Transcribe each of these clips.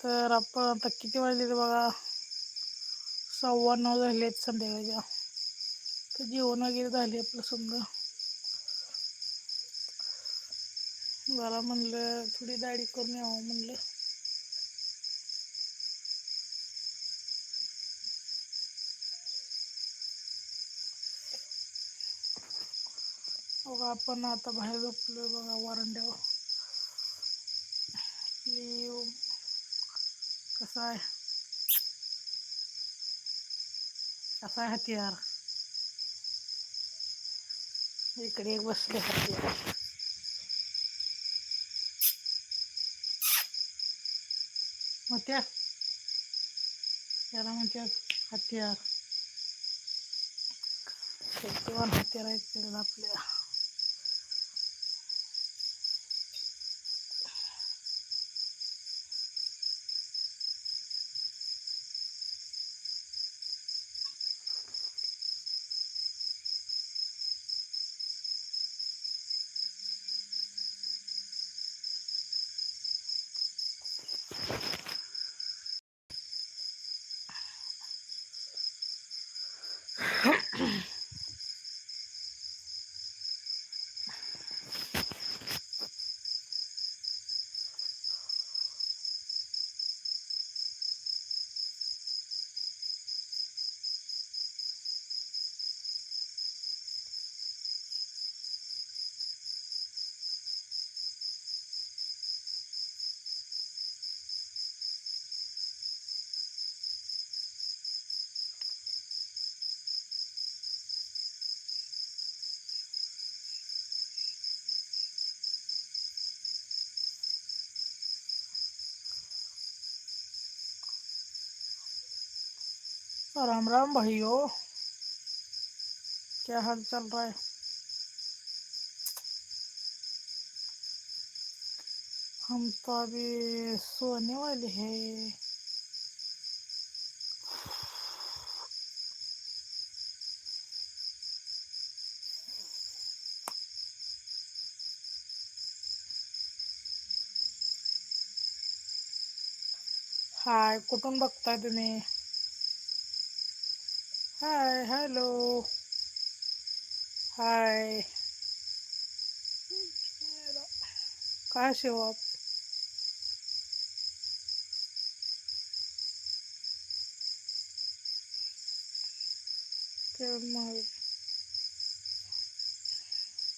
तर आपण आता किती वाजले ते बघा. सव्वा नऊ झाले आहेत संध्याकाळच्या. तर जेवण वगैरे झाले आपलं समजा. जरा म्हणलं थोडी दाढी करून यावं म्हणलं. बघा आपण आता बाहेर झोपलो बघा वारंड्यावर. आपली कसा आहे कसा आहे हत्यार इकडे एक बसले हत्यार मग त्या त्याला म्हणतात हत्यार शक्तिवान राम राम भाइयों। क्या हाल चल रहा है? हम तो अभी सोने वाले हैं। हाय कुठून बघताय तुम्ही। हाय हॅलो हाय कहाँ से हो आप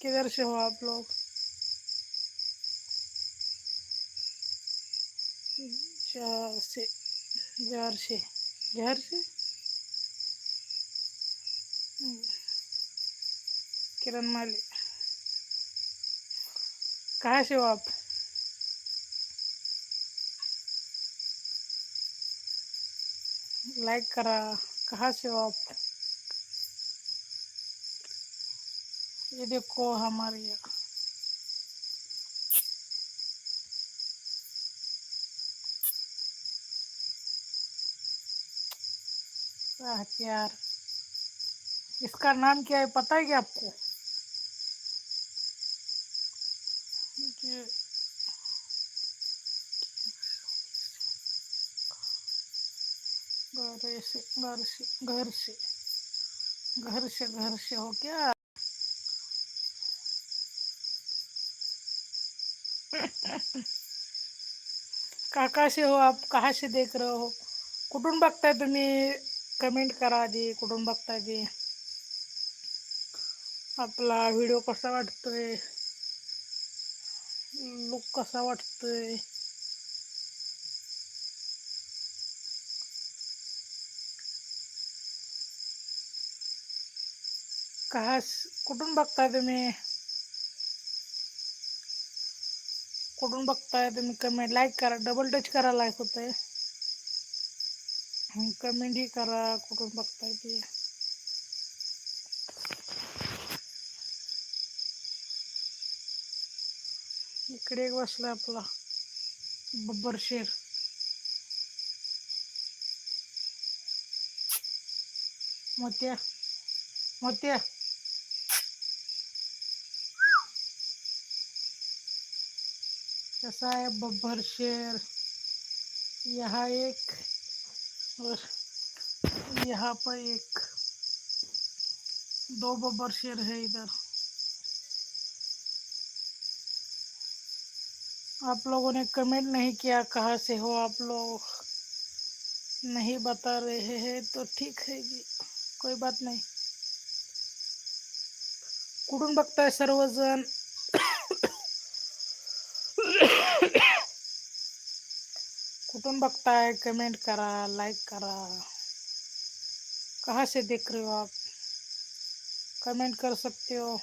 किधर से हो आप लोग जहाँ से जहर से जहर से किरण माली. कहाँ से हो आप? लाइक करा. कहाँ से हो आप? ये देखो हमारे हथियार इसका नाम क्या है? पता है क्या आपको ये घर से घर से घर से घर से घर से हो क्या? काका से हो आप? कहाँ से देख रहे हो? कुठून बघताय तुम्ही कमेंट करा आधी कुठून बघताय ते आपला व्हिडिओ कसा वाटतोय? लुक कसा वाटतोय? कहा कुठून बघताय तुम्ही कुठून बघताय तुम्ही कमेंट लाईक करा डबल टच करा लाईक कमेंट ही करा कुठून बघताय ते इकडे एक बसलाय आपला बब्बर शेर मोत्या मोत्या कसा है, बब्बर शेर। यहाँ एक और यहाँ पर एक दो बब्बर शेर है इधर। आप लोगों ने कमेंट नहीं किया कहाँ से हो, आप लोग नहीं बता रहे हैं तो ठीक है जी, कोई बात नहीं। नाही कुठून बघताय सर्वजण कुठून बघताय कमेंट करा, लाइक करा। कहाँ से देख रहे हो आप? कमेंट कर सकते हो।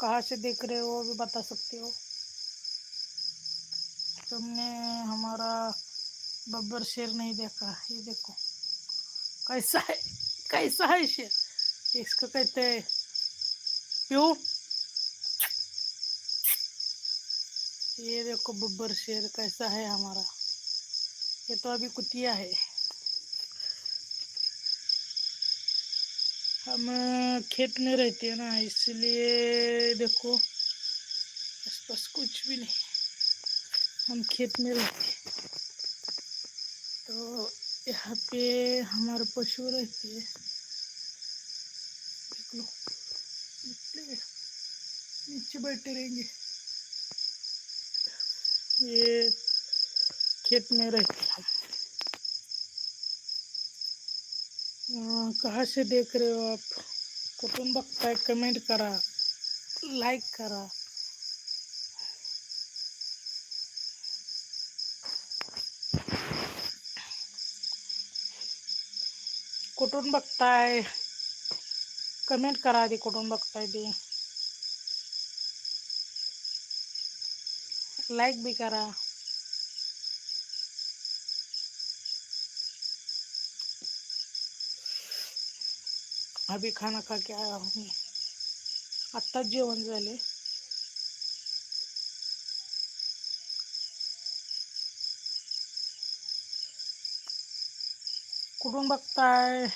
कहाँ से देख रहे हो भी बता सकते हो। तुमने हमारा बब्बर शेर नहीं देखा, ये देखो। कैसा है कैसा है शेर? इसको कहते हैं प्यू ये देखो बब्बर शेर कैसा है हमारा। ये तो अभी कुतिया है। हम खेत में रहते हैं ना, इसलिए देखो, आसपास कुछ भी नहीं। हम खेत में रहते हैं। तो यहाँ पे हमारे पशु रहते है। देख लो नीचे बैठे रहेंगे। ये खेत में रहते हैं हम अं, कहाँ से देख रहे हो आप? कुठून बघताय कमेंट करा लाइक करा। कुठून बघताय कमेंट करा आधी कुठून बघताय ते लाईक भी करा। अभी खाना खा के आया हूँ मैं। आत्ताच जेवण झाले। कुठून बघताय?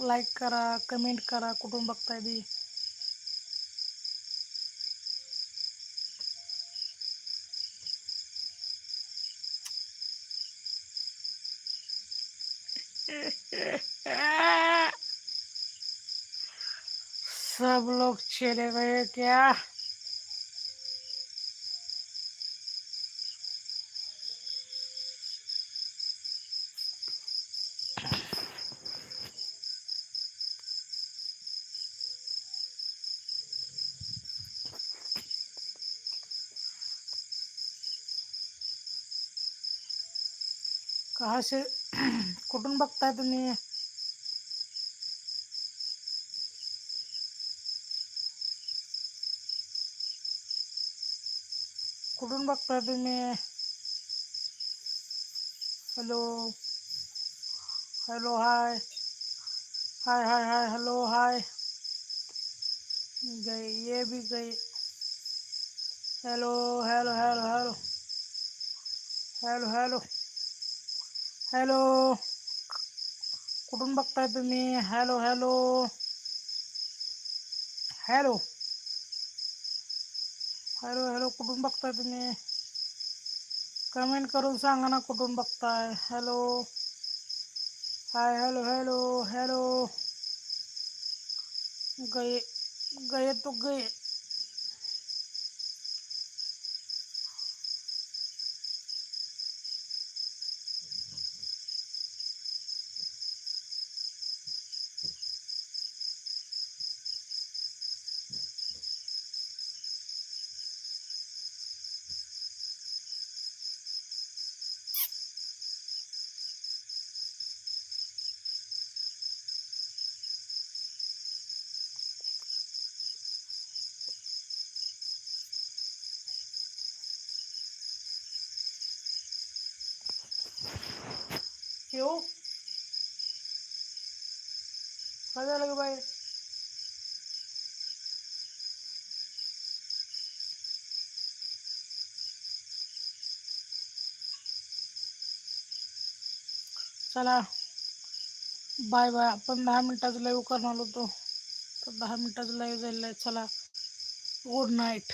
लाईक करा, कमेंट करा, कुठून बघताय ती सब लोग चले गए क्या? कहाँ से कुठून बघताय तुम्ही? कुठून बघताय तुम्ही? Hello. Hello, hi. Hi hi hi, hello, hi. गए ये भी गए hello hello hello hello. Hello hello. Hello. कुठून बघताय तुम्ही hello hello. Hello. Hello hello कुठून बघताय तुम्ही कमेंट करून सांगा ना कुठून बघताय hello. Hi, hello hello hello. गए गए तो गए। येऊ काय झालं ग बाहेर। चला, बाय बाय आपण दहा मिनिटाचं लाईव्ह करणार होतो. तर दहा मिनिटाचं झालेलं आहे. चला गुड नाईट